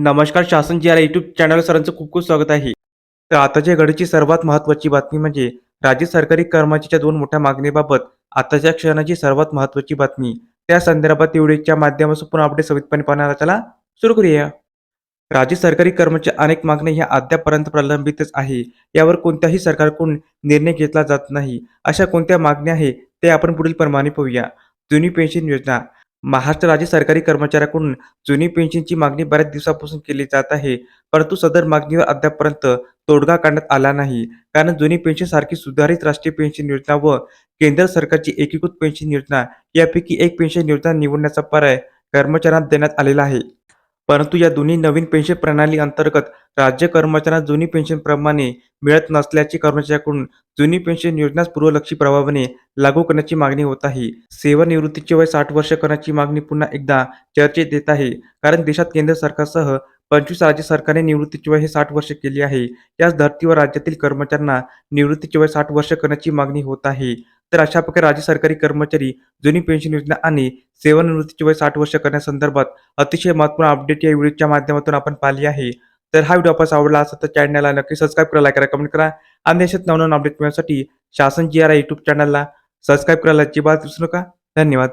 नमस्कार शासन G our YouTube channel सरांचं खूप खूप स्वागत आहे. तर आताच्या घडीची सर्वात महत्त्वाची बातमी म्हणजे राज्य सरकारी कर्मचाऱ्याच्या दोन मोठ्या मागणीबाबत आताच्या क्षणाची सर्वात महत्त्वाची बातमी. त्या संदर्भात व्हिडिओच्या माध्यमातून पुन्हा अपडेट सवितपणे पाहण्याला चला सुरू करूया. राज्य सरकारी कर्मचारी अनेक मागण्या ह्या अद्यापर्यंत प्रलंबितच आहे. यावर कोणत्याही सरकारकडून निर्णय घेतला जात नाही. अशा कोणत्या मागण्या आहे ते आपण पुढील प्रमाणे पाहूया. जुनी पेन्शन योजना महाराष्ट्र राज्य सरकारी कर्मचाऱ्याकडून जुनी पेन्शनची मागणी बऱ्याच दिवसापासून केली जात आहे परंतु सदर मागणीवर अद्यापर्यंत तोडगा काढण्यात आला नाही. कारण जुनी पेन्शन सारखी सुधारित राष्ट्रीय पेन्शन योजना व केंद्र सरकारची एकीकृत पेन्शन योजना यापैकी एक पेन्शन योजना निवडण्याचा पर्याय कर्मचाऱ्यांना देण्यात आलेला आहे. परंतु या दोन्ही नवीन पेन्शन प्रणाली अंतर्गत राज्य कर्मचाऱ्यांना जुनी पेन्शन प्रमाणे मिळत नसल्याची कर्मचाऱ्याकडून जुनी पेन्शन योजनाच पूर्वलक्षी प्रभावाने लागू करण्याची मागणी होत आहे. सेवानिवृत्तीचे वय साठ वर्ष करण्याची मागणी पुन्हा एकदा चर्चेत येत आहे. कारण देशात केंद्र सरकारसह पंचवीस राज्य सरकारने निवृत्तीचे वय हे साठ वर्ष केली आहे. याच धर्तीवर राज्यातील कर्मचाऱ्यांना निवृत्तीचे वय साठ वर्ष करण्याची मागणी होत आहे. तर अशा प्रकारे राज्य सरकारी कर्मचारी जुनी पेन्शन योजना आणि सेवानिवृत्तीचे वय साठ वर्ष करण्यासंदर्भात अतिशय महत्त्वपूर्ण अपडेट या व्हिडिओच्या माध्यमातून आपण पाहिली आहे. तर हा व्हिडिओ आपण आवडला असेल तर चॅनलला नक्की सबस्क्राईब करा लाईक करा कमेंट करा आणि अशाच नवनवीन अपडेट मिळण्यासाठी शासन जी आर युट्यूब चॅनलला सबस्क्राईब करायला अजिबात विसरू नका. धन्यवाद.